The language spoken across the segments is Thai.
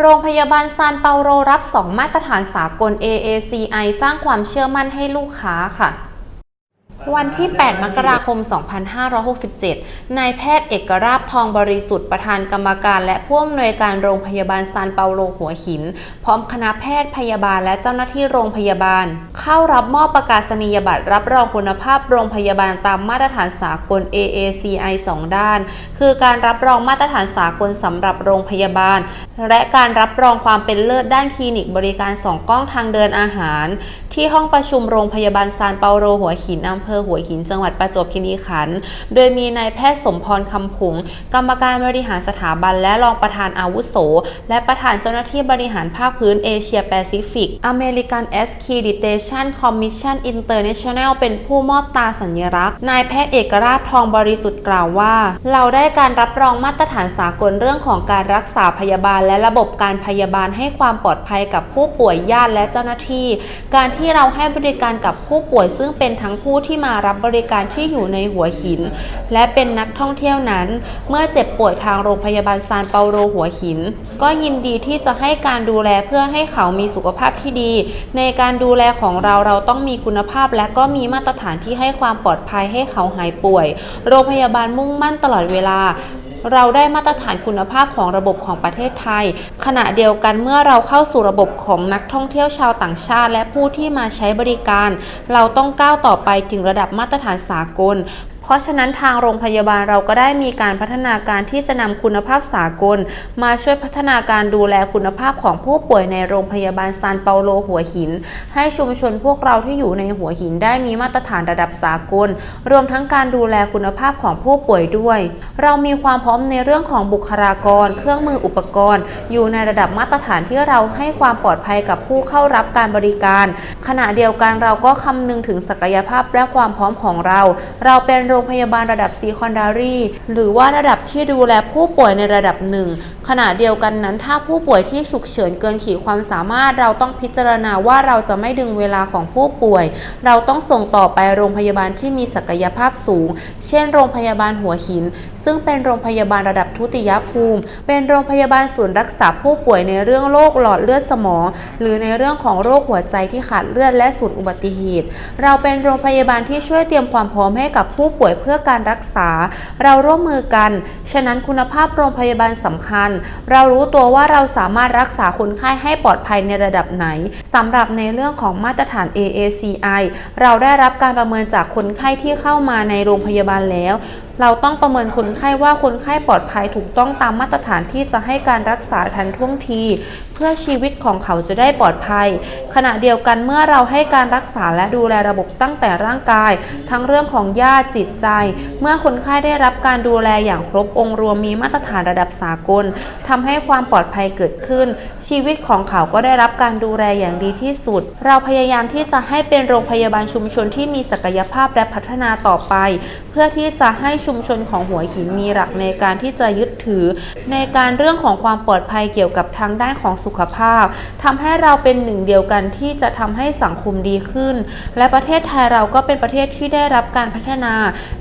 โรงพยาบาลซานเปาโลรับ 2 มาตรฐานสากล AACI สร้างความเชื่อมั่นให้ลูกค้าค่ะวันที่ 8 มกราคม 2567 นายแพทย์เอกราบทองบริสุทธิ์ประธานกรรมการ และผู้อำนวยการโรงพยาบาลซานเปาโลหัวหิน พร้อมคณะแพทย์พยาบาลและเจ้าหน้าที่โรงพยาบาล เข้ารับมอบประกาศนียบัตรรับรองคุณภาพโรงพยาบาลตามมาตรฐานสากล AACI 2 ด้าน คือการรับรองมาตรฐานสากลสำหรับโรงพยาบาล และการรับรองความเป็นเลิศด้านคลินิกบริการสองกล้องทางเดินอาหาร ที่ห้องประชุมโรงพยาบาลซานเปาโลหัวหินอำเภอหัวหินจังหวัดประจวบคีรีขันธ์โดยมีนายแพทย์สมพรคำผงกรรมการบริหารสถาบัน และรองประธานอาวุโส และประธานเจ้าหน้าที่บริหารภาคพื้นเอเชียแปซิฟิก American Accreditation Commission International เป็นผู้มอบตาสัญลักษณ์ นายแพทย์เอกราชทองบริสุทธิ์กล่าวว่า เราได้การรับรองมาตรฐานสากลเรื่องของการรักษาพยาบาล และระบบการพยาบาลให้ความปลอดภัยกับผู้ป่วยญาติและเจ้าหน้าที่ การที่เราให้บริการกับผู้ป่วยซึ่งเป็นทั้งผู้ที่มารับบริการที่อยู่ในหัวหิน และเป็นนักท่องเที่ยวนั้น เมื่อเจ็บป่วยทางโรงพยาบาลซานเปาโลหัวหิน ก็ยินดีที่จะให้การดูแลเพื่อให้เขามีสุขภาพที่ดี ในการดูแลของเราเราต้องมีคุณภาพและก็มีมาตรฐานที่ให้ความปลอดภัยให้เขาหายป่วย โรงพยาบาลมุ่งมั่นตลอดเวลาเราได้มาตรฐานคุณภาพของระบบของประเทศไทย ขณะเดียวกันเมื่อเราเข้าสู่ระบบของนักท่องเที่ยวชาวต่างชาติ และผู้ที่มาใช้บริการ เราต้องก้าวต่อไปถึงระดับมาตรฐานสากล เพราะฉะนั้นทางโรงพยาบาลเราก็ได้มีการพัฒนาการที่จะนำคุณภาพสากล มาช่วยพัฒนาการดูแลคุณภาพของผู้ป่วยในโรงพยาบาลซานเปาโลหัวหิน ให้ชุมชนพวกเราที่อยู่ในหัวหินได้มีมาตรฐานระดับสากล รวมทั้งการดูแลคุณภาพของผู้ป่วยด้วย เรามีความพร้อมในเรื่องของบุคลากร เครื่องมืออุปกรณ์ อยู่ในระดับมาตรฐานที่เราให้ความปลอดภัยกับผู้เข้ารับการบริการ ขณะเดียวกันเราก็คำนึงถึงศักยภาพและความพร้อมของเรา เราเป็นโรงพยาบาลระดับ secondary หรือว่าระดับที่ดูแลผู้ป่วยในระดับหนึ่งขณะเดียวกันนั้นถ้าผู้ป่วยที่ฉุกเฉินเกินขีดความสามารถ เราต้องพิจารณาว่าเราจะไม่ดึงเวลาของผู้ป่วย เราต้องส่งต่อไปโรงพยาบาลที่มีศักยภาพสูง เช่น โรงพยาบาลหัวหิน ซึ่งเป็นโรงพยาบาลระดับทุติยภูมิ เป็นโรงพยาบาลศูนย์รักษาผู้ป่วยในเรื่องโรคหลอดเลือดสมอง หรือในเรื่องของโรคหัวใจที่ขาดเลือดและสูญอุบัติเหตุ เราเป็นโรงพยาบาลที่ช่วยเตรียมความพร้อมให้กับผู้ป่วยเพื่อการรักษา เราร่วมมือกัน ฉะนั้นคุณภาพโรงพยาบาลสำคัญ เรารู้ตัวว่าเราสามารถรักษาคนไข้ให้ปลอดภัยในระดับไหนสำหรับในเรื่องของมาตรฐาน AACI เราได้รับการประเมินจากคนไข้ที่เข้ามาในโรงพยาบาลแล้ว เราต้องประเมินคนไข้ว่าคนไข้ปลอดภัยถูกต้องตามมาตรฐานที่จะให้การรักษาทันท่วงที เพื่อชีวิตของเขาจะได้ปลอดภัย ขณะเดียวกันเมื่อเราให้การรักษาและดูแลระบบตั้งแต่ร่างกาย ทั้งเรื่องของญาติจิตใจ เมื่อคนไข้ได้รับการดูแลอย่างครบองค์รวมมีมาตรฐานระดับสากลทำให้ความปลอดภัยเกิดขึ้น ชีวิตของเขาก็ได้รับการดูแลอย่างดีที่สุด เราพยายามที่จะให้เป็นโรงพยาบาลชุมชนที่มีศักยภาพและพัฒนาต่อไป เพื่อที่จะให้ชุมชนของหัวหินมีหลักในการที่จะยึดถือ ในการเรื่องของความปลอดภัยเกี่ยวกับทางด้านของสุขภาพทำให้เราเป็นหนึ่งเดียวกันที่จะทำให้สังคมดีขึ้น และประเทศไทยเราก็เป็นประเทศที่ได้รับการพัฒนา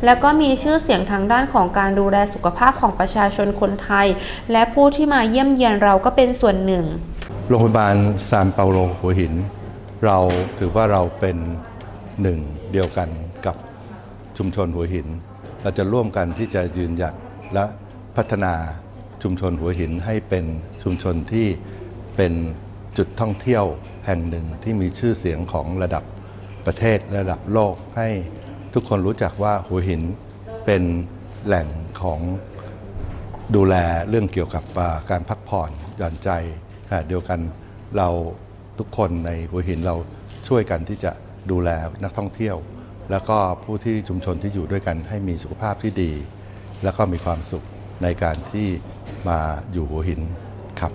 และก็มีชื่อเสียงทางด้านของการดูแลสุขภาพของประชาชนคนไทย และผู้ที่มาเยี่ยมเยียนเราก็เป็นส่วนหนึ่ง โรงพยาบาลซานเปาโลหัวหิน เราถือว่าเราเป็นหนึ่งเดียวกันกับชุมชนหัวหิน เราจะร่วมกันที่จะยืนหยัดและพัฒนาชุมชนหัวหินให้เป็นชุมชนที่เป็นจุดท่องเที่ยวแห่งหนึ่งที่มีชื่อเสียงของระดับประเทศระดับโลกให้ทุกคนรู้จักว่าหัวหินเป็นแหล่งของดูแลเรื่องเกี่ยวกับการพักผ่อนหย่อนใจขณะเดียวกันเราทุกคนในหัวหินเราช่วยกันที่จะดูแลนักท่องเที่ยว แล้วก็ผู้ที่ชุมชนที่อยู่ด้วยกันให้มีสุขภาพที่ดี แล้วก็มีความสุขในการที่มาอยู่หัวหินครับ